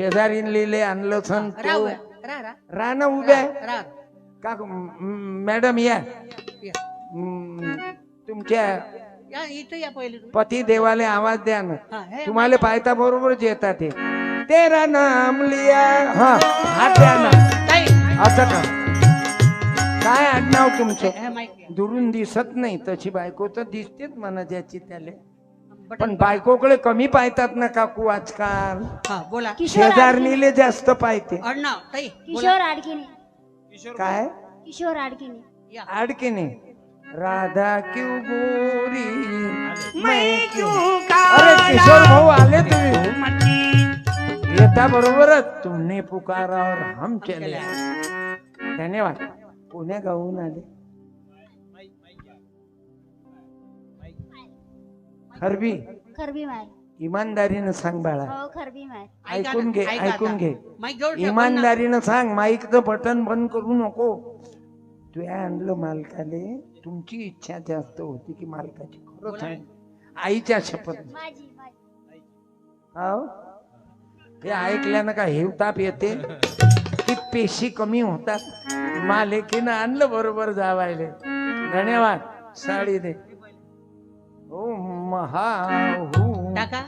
शेजारीन लिहिले आणलं सन राव तो रा रा राणा उभ्या. आहे. रा का म- मॅडम या. या. म, तुमच्या या इथं या पहिले तुम्ही. पती देवाले आवाज द्या ना. हा, हे तुम्हाला पाहता बरोबरच येतात ते. तेरा नाम लिया. हा हात द्या ना. ताई, असं का? काय आडनाव तुमचं? हे. दुरून दिसत नाही. तशी बायको तर दिसतेच म्हणा ज्याची त्याले. पण बायकोकडे कमी पाहतात ना काकू आजकाल. हा बोला. किशोर आडकिने शेजारणीले जास्त पाहते. ताई बोला. किशोर आडकिने काय? किशोर आडकिने या. आडकीने राधा क्यू गोरी मैं क्यों अरे किशोर भाऊ आले तुम्ही. येता बरोबरच. तुमने पुकारा और हम चले. धन्यवाद. पुण्या गाऊन आले. खरबी? खरबी माय. इमानदारीनं सांग बाळा. हो खरबी माय. ऐका ऐकून ना, घे ऐका ऐकून आता. घे. माईक जवळ ठेव, बोल ना. इमानदारीनं सांग माईकचं बटन बंद करू नको. तू आणलं मालकाले तुमची इच्छा जास्त होती की मालकाची खरं बोला. सांग आईच्या शपथ. माझी माझी. हो हे ऐकल्यानं का हेवताप येते? की पेशी कमी होतात. मालिकेनं आणलं बरोबर जावायले. धन्यवाद. साडी दे. हो टाका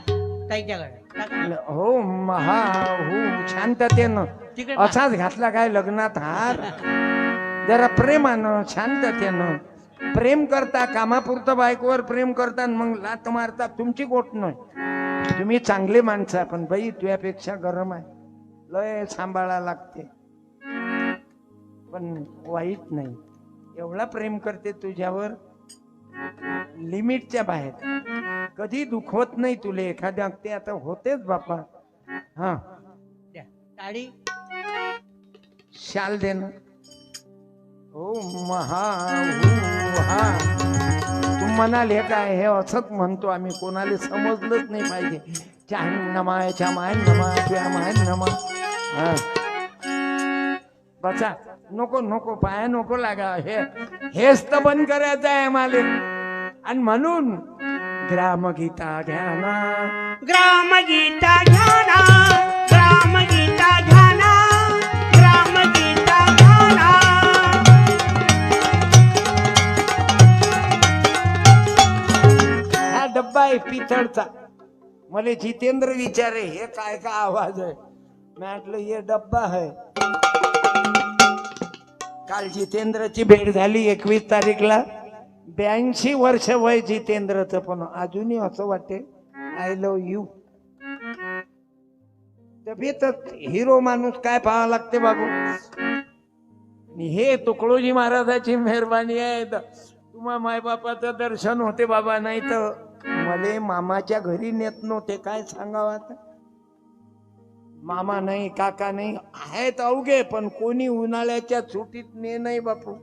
हो महाहू. शांततेनं पहा. असाच घातला काय लग्नात हार? जरा प्रेमानं शांततेनं. प्रेम करता कामापुरतं बायकोवर प्रेम करता आणि मग लात मारता तुमची गोट नाही. तुम्ही चांगले माणसं आहे, पण बाई तुझ्यापेक्षा गरम आहे. लय सांभाळा लागते. पण वाईट नाही. एवढा प्रेम करते तुझ्यावर. लिमिटच्या बाहेर. कधी दुखवत नाही तुले एखाद्या ते आता होतेच बापा. हा. टाळी शाल दे ना. हो. महा तू म्हणाल हे काय हे असंच म्हणतो आम्ही कोणाला समजलंच नाही पाहिजे. चाहन नमा चामान नमा तुया मान नमा हा. बसा. नको नको पाया नको लागा. हे हेच तर बंद करायचं आहे आम्हाला आणि म्हणून ग्रामगीता घ्या ना ग्रामगीता घ्याना ग्रामगीता घ्याना ग्रामगीता घ्याना. हा डब्बा आहे पितळचा. मला जितेंद्र विचारे हे काय का आवाज आहे? मी म्हटलं हे डब्बा आहे. काल जितेंद्रची भेट झाली एकवीस तारीखला. ब्याऐंशी वर्ष वय जितेंद्रचं पण अजूनही असं वाटते आय लव यू तब्येतच हिरो माणूस काय पाहावं लागते बाबू? आणि हे तुकडोजी महाराजाची मेहरबानी आहे तर तुम्हा मायबापाचं दर्शन होते बाबा नाही तर मले मामाच्या घरी नेत नव्हते काय सांगावं आता? मामा नाही काका नाही आहेत अवघे पण कोणी उन्हाळ्याच्या सुटीत ने नाही बापू.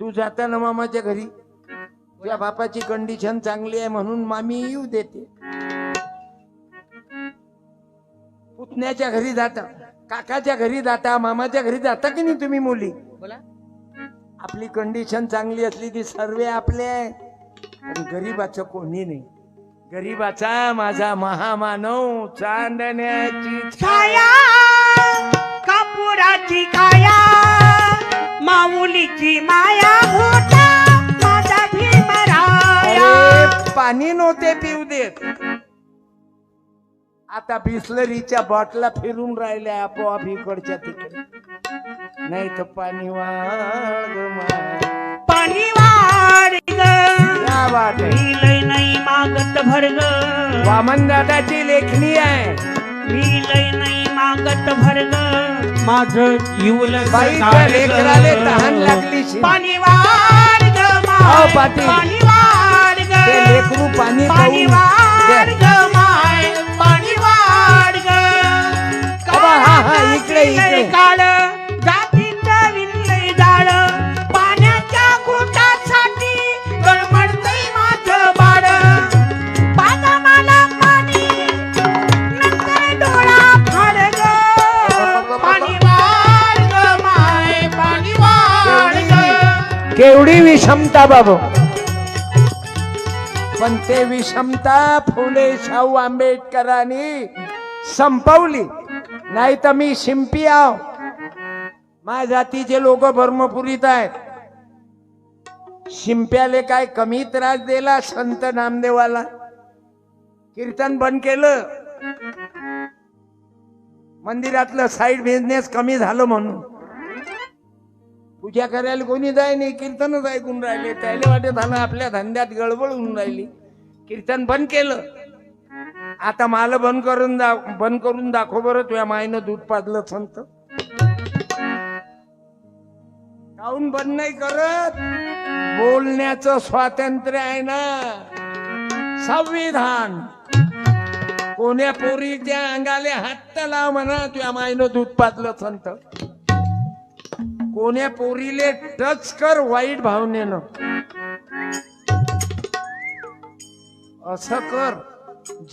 तू जाता ना मामाच्या घरी? तुझ्या बापाची कंडिशन चांगली आहे म्हणून मामी येऊ देते. पुतण्याच्या घरी जाता काकाच्या घरी जाता मामाच्या घरी जाता की नाही तुम्ही मुली? बोला. आपली कंडिशन चांगली असली की सर्व आपले आहे. पण गरीबाचं कोणी नाही. गरीबाचा माझा महामानव चांदण्याची छाया. कापुराची काया माऊलीची माया होता पाणी नव्हते पिऊ देत. आता बिस्लरीच्या बॉटला फिरून राहिल्या आपोआप इकडच्या तिकडे. नाही तर पाणी वाढ. पाणी वाढ लय नाही मागत भरग. वामन दादाची लेखणी आहे. मी लय नाही मागत भरग. माझ येऊल लेकराले तहान लागली. पाणी वाढ. पाणी वाढ. ते लेकरू पाणी पाणी वाढ. ग माय पाणी वाढ ग. अबा, हा, हा, इकडे, इकडे. काळ जातीचं विणलंय जाळ. पाण्याच्या घोटासाठी गडबडतंय माझं बाळ. पाजा मला पाणी नंतर डोळा फाड ग. पाणी वाढ ग माय पाणी वाढ ग. केवढी विषमता बाबू. पण ते विषमता फुले शाहू आंबेडकरांनी संपवली. नाही तर मी शिंपी आव माझ्या जातीचे लोक भर्मपुरीत आहेत. शिंप्याले काय कमी त्रास दिला संत नामदेवाला? कीर्तन बंद केलं. मंदिरातलं साईड बिझनेस कमी झालं म्हणून. पूजा करायला कोणी जाय नाही कीर्तनच ऐकून राहिले. त्याला वाटत झालं आपल्या धंद्यात गडबड होऊन राहिली. कीर्तन बंद केलं. आता मला बंद करून दा बंद करून दाखव बरं तुझ्या मायनं दूध पाजलं संत. काऊन बंद नाही करत? बोलण्याचं स्वातंत्र्य आहे ना. संविधान. कोण्या पोरीच्या अंगाले हात लाव म्हणा तुझ्या मायनं दूध पाजलं संत. कोण्या पोरीले टच कर वाईट भावनेनं? असं कर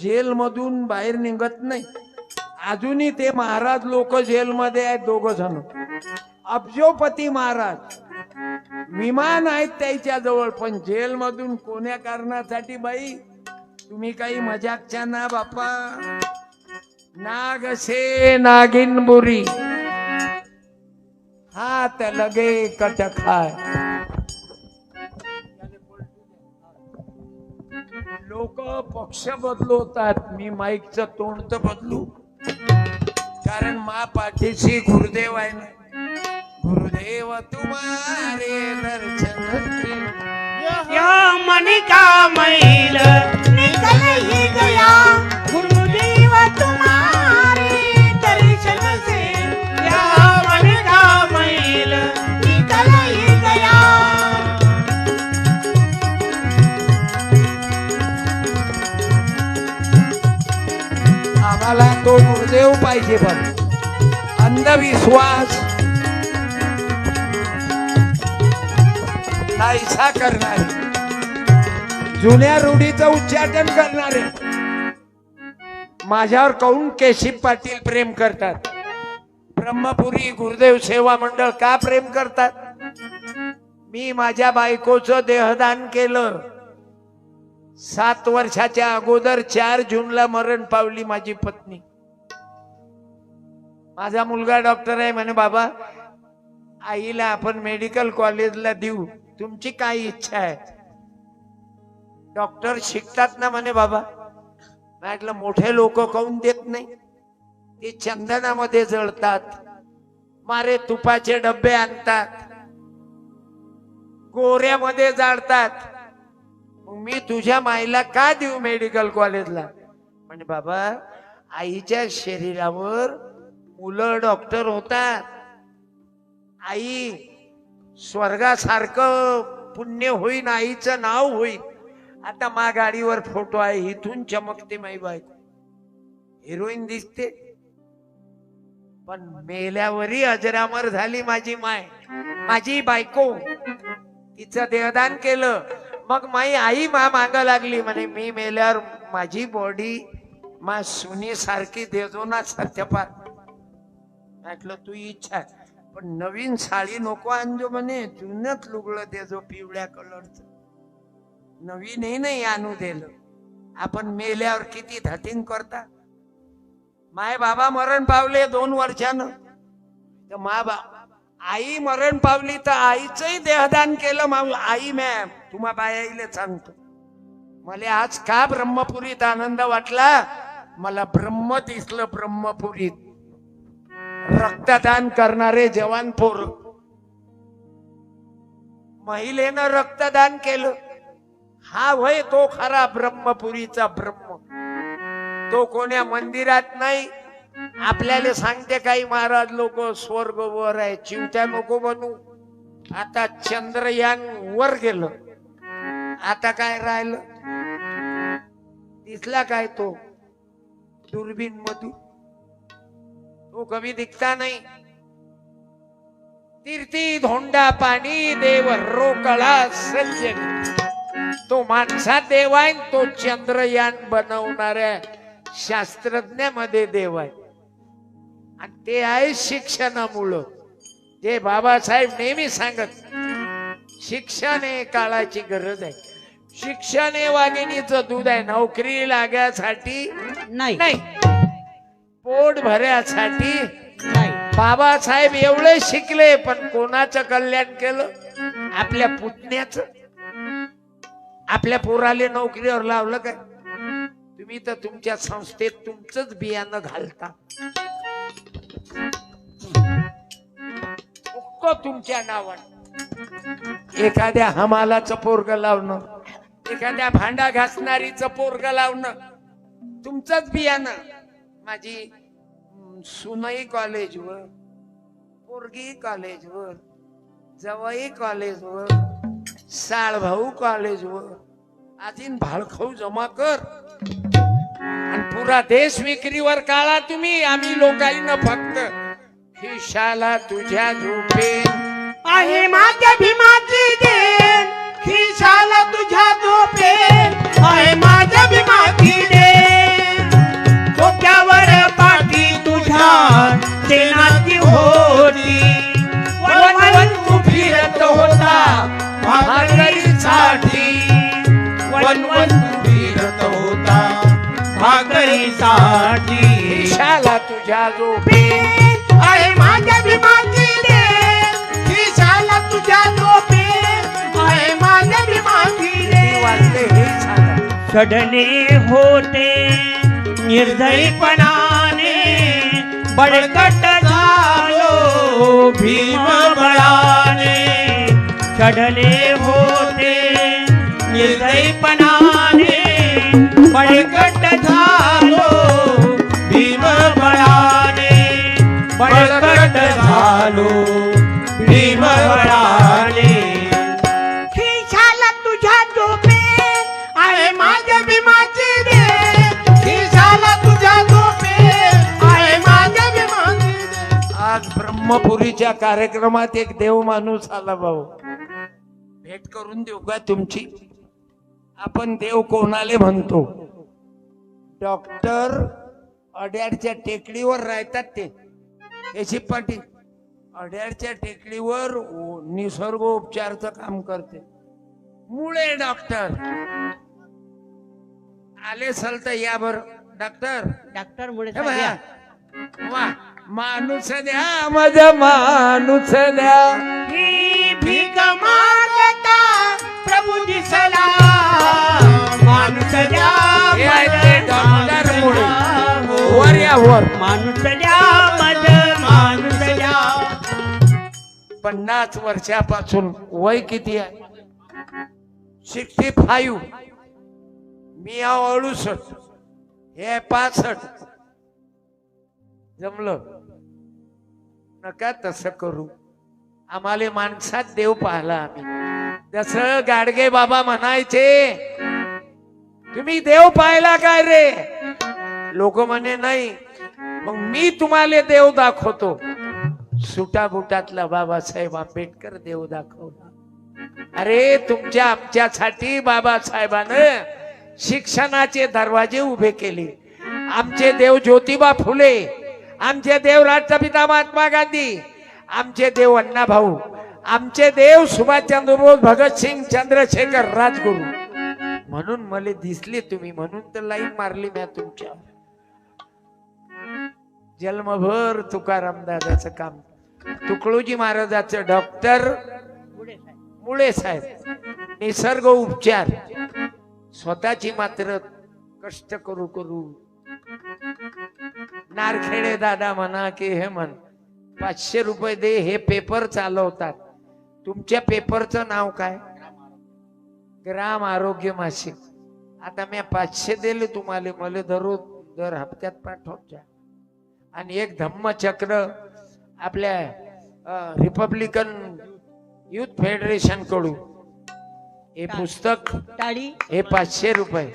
जेल मधून बाहेर निघत नाही. अजूनही ते महाराज लोक जेलमध्ये आहेत दोघ जण अब्जोपती महाराज विमान आहेत त्याच्याजवळ पण जेल मधून कोण्या कारणासाठी बाई? तुम्ही काही मजाकच्या ना बापा. नाग से हात लगे कट खाय लोक पक्ष बदलवतात मी माईकचं तोंड तर बदलू. कारण मा पाठीशी गुरुदेव आहे ना. गुरुदेव तुम्हारे दर्शन के या मन का मैल। निकल ही गया। आम्हाला तो गुरुदेव पाहिजे पण अंधविश्वास. नाहीसा करणारे. जुन्या रूढीचं उच्चाटन करणारे. माझ्यावर काऊन केशिव पाटील प्रेम करतात? ब्रह्मपुरी गुरुदेव सेवा मंडळ का प्रेम करतात? मी माझ्या बायकोचं देहदान केलं. सात वर्षाच्या अगोदर चार जूनला मरण पावली माझी पत्नी. माझा मुलगा डॉक्टर आहे म्हणे बाबा आईला आपण मेडिकल कॉलेजला देऊ. तुमची काय इच्छा आहे? डॉक्टर शिकतात ना म्हणे बाबा म्हटलं मोठे लोक काऊन देत नाही? ते चंदनामध्ये जळतात मारे तुपाचे डबे आणतात गोऱ्यामध्ये जाळतात मी तुझ्या माईला का देऊ मेडिकल कॉलेजला म्हणजे बाबा आईच्या शरीरावर मुलं डॉक्टर होतात. आई स्वर्गासारखं पुण्य होईन आईचं नाव होईल आता मा गाडीवर फोटो आहे इथून चमकते माई बायको. हिरोईन दिसते. पण मेल्यावरही अजरामर झाली माझी माय. माझी बायको तिचं देहदान केलं. मग माई आई मा माग लागली म्हणे मी मेल्यावर माझी बॉडी मा सुनी सारखी देजो ना सत्यपात म्हटलं तू इच्छा आहे. पण नवीन साडी नको आणजो म्हणे जुनच लुगडं देजो पिवळ्या कलरचं नवीनही नाही आणू दिलं. आपण मेल्यावर किती धतीन करता? माय बाबा मरण पावले दोन वर्षानं. तर मा बा आई मरण पावली तर आईचंही देहदान केलं मा आई मॅम तुम्हा बायाईले सांगतो. मला आज का ब्रह्मपुरीत आनंद वाटला? मला ब्रह्म दिसलं ब्रह्मपुरीत. रक्तदान करणारे जवान पोर. महिलेनं रक्तदान केलं. हा वय तो खरा ब्रह्मपुरीचा ब्रह्म. तो कोण्या मंदिरात नाही. आपल्याला सांगते काही महाराज लोक स्वर्ग वर आहे. चिवत्या नको बनू आता चंद्रयान वर गेलं. आता काय राहिलं? दिसला काय तो? दुर्बीन मधून तो कमी दिखता नाही. तीर्थी धोंडा पाणी देव रोकळा सज्जन तो माणसा देव आहे तो चंद्रयान बनवणाऱ्या शास्त्रज्ञामध्ये देव आहे आणि ते आहे शिक्षणामुळं. ते बाबासाहेब नेहमी सांगत शिक्षण हे काळाची गरज आहे. शिक्षण हे वाघिणीचं दूध आहे. नोकरी लाग्यासाठी नाही. नाही. पोट भऱ्यासाठी नाही. बाबासाहेब एवढे शिकले पण कोणाचं कल्याण केलं? आपल्या पुतण्याच? आपल्या पोराले नोकरीवर लावलं काय? तुम्ही तर तुमच्या संस्थेत तुमचंच बियाणं घालता. उक्क तुमच्या नावात एखाद्या हमालाचं पोरग लावणं. एखाद्या भांडा घासणारीचं पोरग लावणं तुमचंच बियाणं. माझी सुनई कॉलेजवर पोरगी कॉलेजवर जवई कॉलेजवर साळभाऊ कॉलेजवर आजीन भाळखाऊ जमा कर. आणि पुरा देश विक्रीवर काळा तुम्ही आम्ही लोकांना फक्त खिशाला तुझ्या झोपे आहे माझ्या भीमाची देण खिशाला तुझ्या झोपे आहे माझ्या भीमाची देण डोक्यावर पाठी तुझ्या सेनाची होती. वनवन तू फिरत होता भाकरीसाठी. वनवन तू फिरत होता भाकरीसाठी. खिशाला तुझ्या झोपे सांगा चढले होते निर्दयीपणाने बळकट झालो भीम बळाने चढले होते निर्दयीपणाने बळकट झालो. ब्रह्मपुरीच्या कार्यक्रमात एक देव माणूस आला भाऊ. भेट करून देऊ का तुमची? आपण देव कोणाले म्हणतो? डॉक्टर अड्याडच्या टेकडीवर राहतात ते. याची पाटील अड्याडच्या टेकडीवर ओ- निसर्गोपचारचं काम करते. मुळे डॉक्टर. आले सल तर या बर. डॉक्टर. डॉक्टर मुळे. वा. माणूस द्या माझा माणूस द्या ही भीक मागता प्रभू दिसला. माणूस द्या वर या वर. माणूस द्या मज माणूस द्या पन्नास वर्षापासून वय किती आहे? Sixty five. मी अडुसष्ट. हे पासष्ट. जमलं. नका तसं करू. आम्हाला माणसात देव पाहला आम्ही. जसं गाडगे बाबा म्हणायचे तुम्ही देव पाहिला काय रे? लोक म्हणे नाही. मग मी तुम्हाला देव दाखवतो. सुटा बुटातला बाबासाहेब आंबेडकर देव दाखवला. अरे तुमच्या आमच्यासाठी बाबासाहेबानं शिक्षणाचे दरवाजे उभे केले. आमचे देव ज्योतिबा फुले आमचे देव राष्ट्रपिता महात्मा गांधी आमचे देव अण्णा भाऊ आमचे देव सुभाषचंद्र बोस भगतसिंग चंद्रशेखर राजगुरू. म्हणून मला दिसले तुम्ही म्हणून तर लाईन मारली म्या तुमच्या. जन्मभर तुकाराम दादाचं काम. तुकडोजी महाराजाचं डॉक्टर मुळे साहेब. निसर्ग उपचार. स्वतःची मात्र कष्ट करू करू नारखेडे दादा म्हणा की हे म्हण पाचशे रुपये दे हे पेपर चालवतात. तुमच्या पेपरचं नाव काय? ग्राम आरोग्य मासिक. आता मी पाचशे दिले तुम्हाला मला दररोज दर हप्त्यात पाठवत जा. आणि एक धम्मचक्र आपल्या रिपब्लिकन युथ फेडरेशनकडून. हे पुस्तक हे पाचशे रुपये.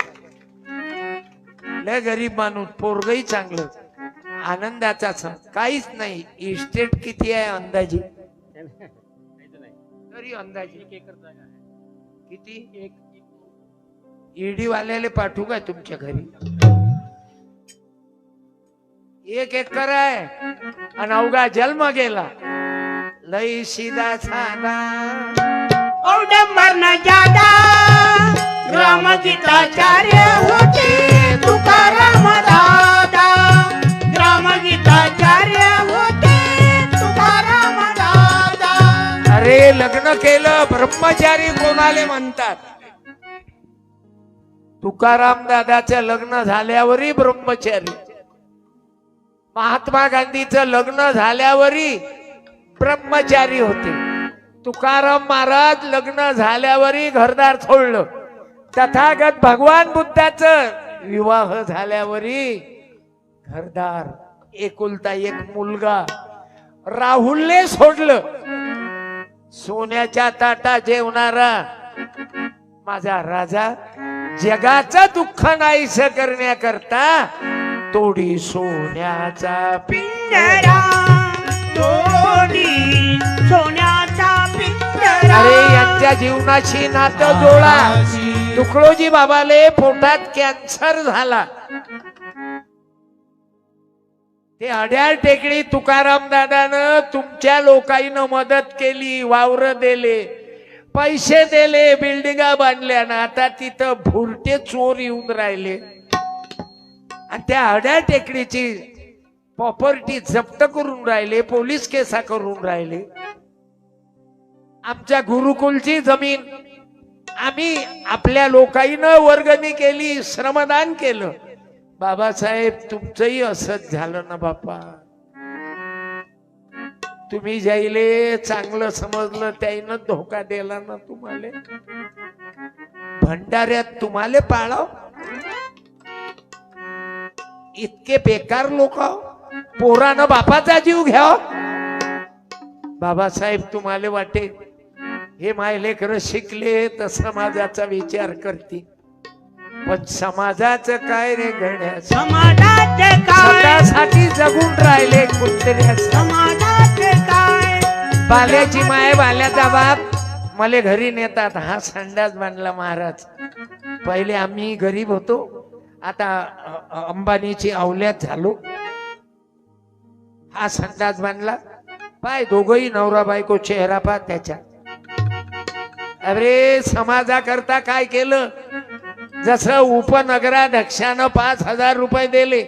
लय गरीब माणूस पोरगही चांगलं. आनंदाचा सण. काहीच नाही. इस्टेट किती आहे अंदाजे? तरी अंदाजे. किती? एक ईडी वाल्याले पाठवू काय तुमच्या घरी? एक एकर आहे. आणि अवघा जन्म गेला. लई सीधा. झाला औडंबर न जादा. रामगीताचार्य होते तुकाराम अरे लग्न केलं ब्रह्मचारी कोणाले म्हणतात? तुकाराम दादाच लग्न झाल्यावरही ब्रह्मचारी. महात्मा गांधीच लग्न झाल्यावरही ब्रह्मचारी होते. तुकाराम महाराज लग्न झाल्यावरही घरदार सोडलं. तथागत भगवान बुद्धाचं विवाह झाल्यावरही घरदार एकुलता एक मुलगा. राहुलने सोडलं. सोन्याच्या ताटा जेवणारा. माझा राजा जगाचं दुःख नाहीस करण्याकरता तोडी सोन्याचा पिंजरा. तोडी सोन्याचा पिंजरा. अरे यांच्या जीवनाशी नातं जोडा. तुकडोजी बाबाले पोटात कॅन्सर झाला. ते अड्याळ टेकडी तुकाराम दादानं तुमच्या लोकांना मदत केली वावर दिले पैसे दिले बिल्डिंगा बांधल्या ना आता तिथं भुरटे चोर येऊन राहिले. आणि त्या अड्याळ टेकडीची प्रॉपर्टी जप्त करून राहिले पोलीस केसा करून राहिले. आमच्या गुरुकुलची जमीन आम्ही आपल्या लोकांना वर्गणी केली श्रमदान केलं. बाबासाहेब तुमचंही असंच झालं ना बापा. तुम्ही जाईले चांगलं समजलं त्याईनं धोका दिला ना तुम्हाला. भंडाऱ्यात तुम्हाला पाळाव. इतके बेकार लोक पोरानं बापाचा जीव घ्याव. बाबासाहेब तुम्हाला वाटे हे माय लेकर शिकले तसा माझ्याचा विचार करतील. पण समाजाचं काय रे घड्या समाजाचे काय? स्वतःसाठी जगून राहिले कुत्र्या समाजाचे काय? बाल्याची माय बाल्याचा बाप. मले घरी नेतात. हा संडास बांधला महाराज. पहिले आम्ही गरीब होतो. आता अंबानीची अवल्यात झालो. हा संडास बांधला. पाय दोघही नवरा बायको चेहरा पा त्याच्या अरे समाजाकरता काय केलं? जसं उपनगराध्यक्षानं पाच हजार रुपये दिले.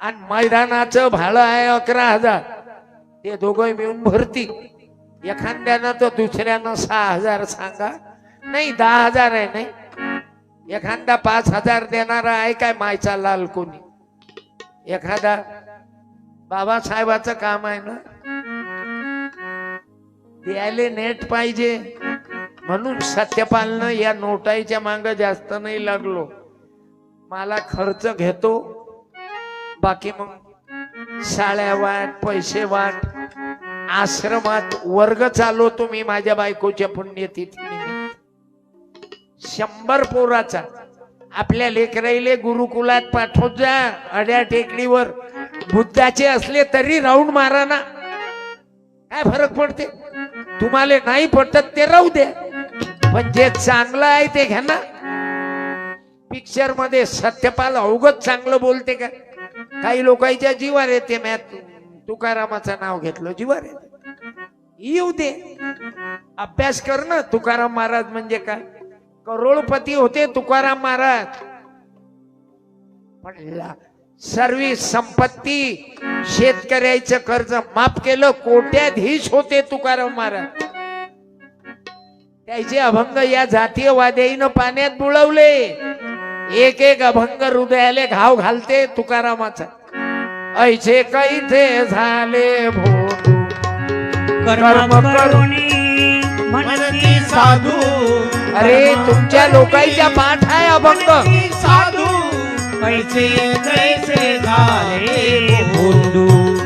आणि मैदानाचं भाडं आहे अकरा हजार. ते दोघं मिळून भरती. एखाद्यानं तर दुसऱ्यानं सहा हजार सांगा. नाही दहा हजार आहे नाही. एखादा पाच हजार देणारा आहे काय मायचा लाल कोणी? एखादा बाबासाहेबाचं काम आहे ना? द्यायले नेट पाहिजे. म्हणून सत्यपालनं या नोटाईच्या मांग जास्त नाही लागलो. मला खर्च घेतो बाकी मग शाळ्या वाट पैसे वाट आश्रमात वर्ग चालवतो मी माझ्या बायकोच्या पुण्यतिथी शंभर पोराचा. आपल्या लेकराईले गुरुकुलात पाठवत जा अड्या टेकडीवर. बुद्धाचे असले तरी राऊंड मारा ना. काय फरक पडते? तुम्हाला नाही पटत ते राहू द्या. पण जे चांगलं आहे ते घ्या ना. पिक्चरमध्ये सत्यपाल अवघत चांगलं बोलते का? काही लोकांच्या जीवार येते मॅथ तुकारामाचं नाव घेतलं जीवार येते. येऊ दे. अभ्यास कर ना तुकाराम महाराज म्हणजे काय? करोडपती होते तुकाराम महाराज. पण सर्व संपत्ती शेतकऱ्याचं कर्ज माफ केलं कोट्याधीश होते तुकाराम महाराज. त्याचे अभंग या जातीयवाद्याईनं पाण्यात बुडवले एक एक अभंग हृदयाले घाव घालते तुकारामाचा. ऐसे कैसे झाले भोंदू? कर्म करुणी म्हणती साधू. अरे तुमच्या लोकांच्या पाठ आहे अभंग. साधू. पैसे कैसे झाले भोंदू?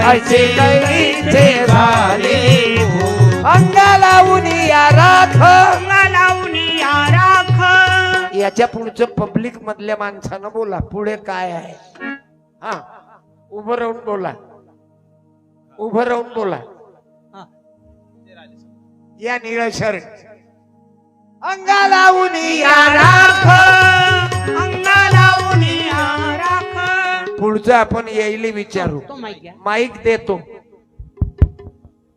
ऐसे कैसे झाले भोंदू. अंगा लावून या राख. लावून या राख. याच्या पुढचं पब्लिक मधल्या माणसानं बोला पुढे काय आहे? हा उभं राहून बोला. उभं राहून बोला. या निळ शर्ट. अंगा लावून या राख. अंगा लावून या राख. पुढचं आपण येईल विचारू. माईक देतो.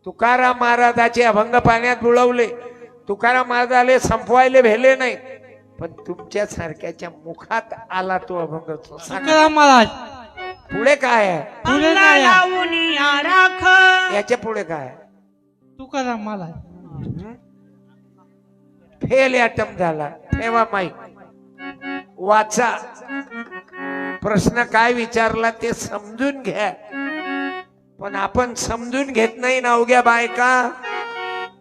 तुकाराम महाराजाचे अभंग पाण्यात बुडवले. तुकाराम महाराजाले संपवायले भेले नाही. पण तुमच्या सारख्याच्या मुखात आला तो अभंग. तो सांगा. तुकाराम महाराज. पुढे काय आहे? याच्यापुढे काय? तुकाराम मला फेल अटेम्प्ट झाला. ठेवा माईक वाचा. प्रश्न काय विचारला ते समजून घ्या. पण आपण समजून घेत नाही ना उग्या बायका.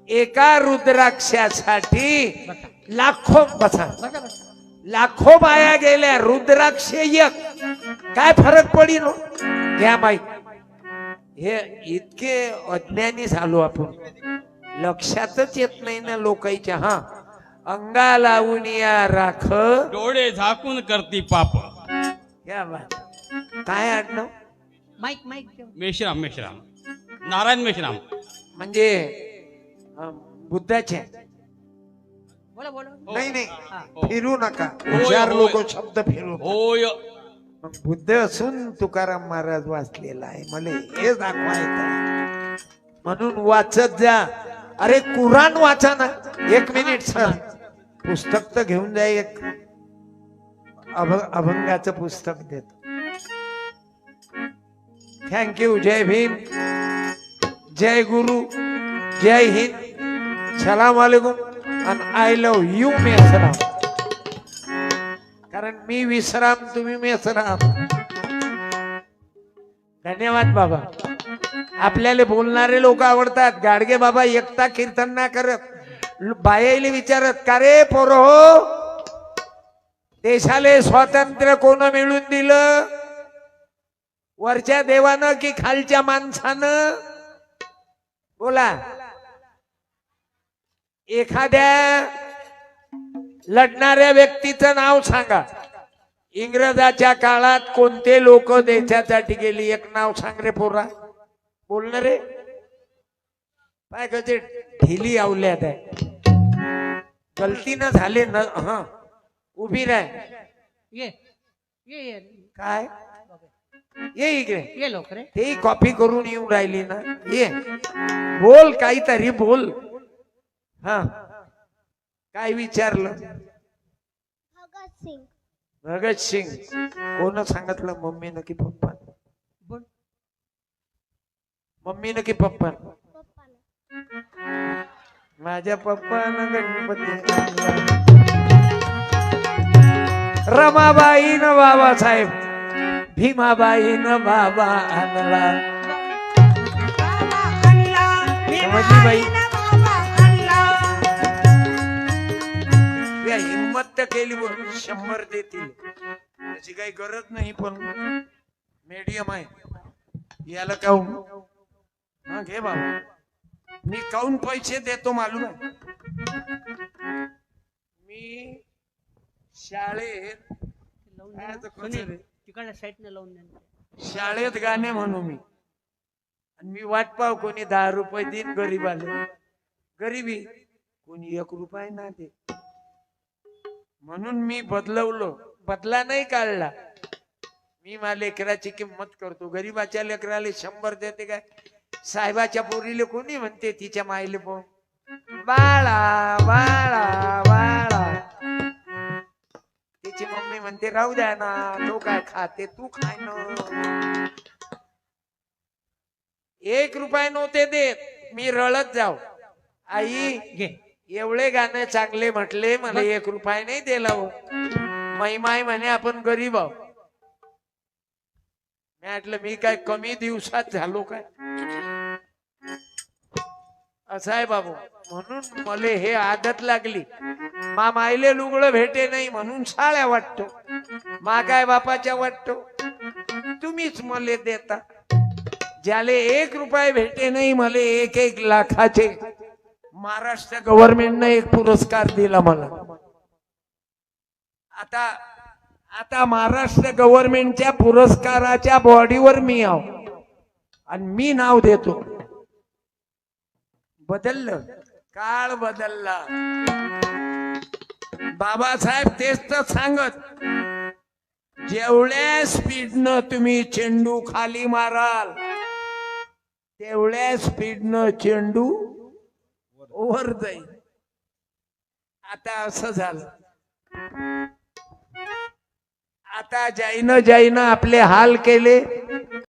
एका रुद्राक्षासाठी लाखो बसा. लाखो बाया गेल्या रुद्राक्ष एक. काय फरक पडील हो? घ्या माईक हे इतके अज्ञानी झालो आपण. लक्षातच येत नाही ना लोकांच्या हा. अंगा लावून या राख. डोळे झाकून करती पाप. काय आडनाव माईक माईक मेश्राम मेश्राम. नारायण मेश्राम. म्हणजे अं, बुद्धाचे. बोला बोला. नाही नाही. हो. फिरू नका. होय, हुशार होय. लोक शब्द फिरू होय. मग बुद्ध असून तुकाराम महाराज वाचलेला आहे. मला हे दाखवायचं म्हणून वाचत जा. अरे कुराण वाचा ना. एक मिनिट सर. पुस्तक तर घेऊन जा एक अभ अभंगाचं पुस्तक देतो. थँक्यू जय भीम जय गुरु जय हिंद सलाम वालेकुम आणि आय लव्ह यू मेसराम कारण मी विश्राम तुम्ही मेसराम धन्यवाद बाबा आपल्याला बोलणारे लोक आवडतात गाडगे बाबा एकता कीर्तन ना करत बायाले विचारत का रे पोर हो देशाले स्वातंत्र्य कोण मिळून दिलं वरच्या देवानं की खालच्या माणसानं? बोला. एखाद्या लढणाऱ्या व्यक्तीचं नाव सांगा. इंग्रजाच्या काळात कोणते लोक देशासाठी गेली? एक नाव सांग रे पोरा. बोलणार रे. काय कसे ढिली आवल्यात आहे. गलतीनं झाले न हा. उभी राह. ये ये ये. काय? ये इकडे. ये लोक रे ते कॉपी करून येऊन राहिली ना. ये. बोल काहीतरी बोल. हा. काय विचारलं? भगत सिंग. भगत सिंग. कोण सांगितलं? मम्मीनं की पप्पा. बोल. मम्मीनं की पप्पा. माझ्या पप्पानं गणपती. रमाबाईनं बाबासाहेब. भीमाबाईनं बाबा आणला बाई हिंमत केली म्हणून शंभर देतील. त्याची काही गरज नाही पण मीडियम आहे. याला काऊन? हा घे बाबा. मी काऊन पैसे देतो मालूम आहे? मी शाळेत लावून काय तिकडल्या साईडने लावून द्या शाळेत गाणे म्हणू मी. आणि मी वाट पाव कोणी दहा रुपये देईन गरीब आले गरीबी कोणी एक रुपये ना दे. म्हणून मी बदलवलो. बदला नाही काढला. मी माझ्या लेकराची किंमत करतो. गरीबाच्या लेकराला शंभर देते काय? साहेबाच्या पोरीले कोणी म्हणते तिच्या माईले पण बाळा बाळा म्हणते राहू द्या ना तो काय खाते तू खाय ना. एक रुपये नव्हते देत मी रळत जाऊ. आई घे. एवढे गाणे चांगले म्हटले मला एक रुपये नाही दिला हो. महिमाय म्हणे आपण गरीब आहो मी म्हटलं मी काय कमी दिवसात झालो काय? असं आहे बाबू म्हणून मले हे आदत लागली. मा मायले लुगडं भेटे नाही म्हणून शाळ्या वाटतो. मा काय बापाच्या वाटतो. तुम्हीच मले देता. ज्याले एक रुपये भेटे नाही मले एक एक लाखाचे. महाराष्ट्र गव्हर्नमेंटनं एक पुरस्कार दिला मला. आता आता महाराष्ट्र गव्हर्नमेंटच्या पुरस्काराच्या बॉडीवर मी आहो. आणि मी नाव देतो. बदललं. काळ बदलला. बाबासाहेब तेच तर सांगत जेवढ्या स्पीडनं तुम्ही चेंडू खाली माराल तेवढ्या स्पीडनं चेंडू ओव्हर जाईल. आता असं झालं. आता जाईनं जाईनं आपले हाल केले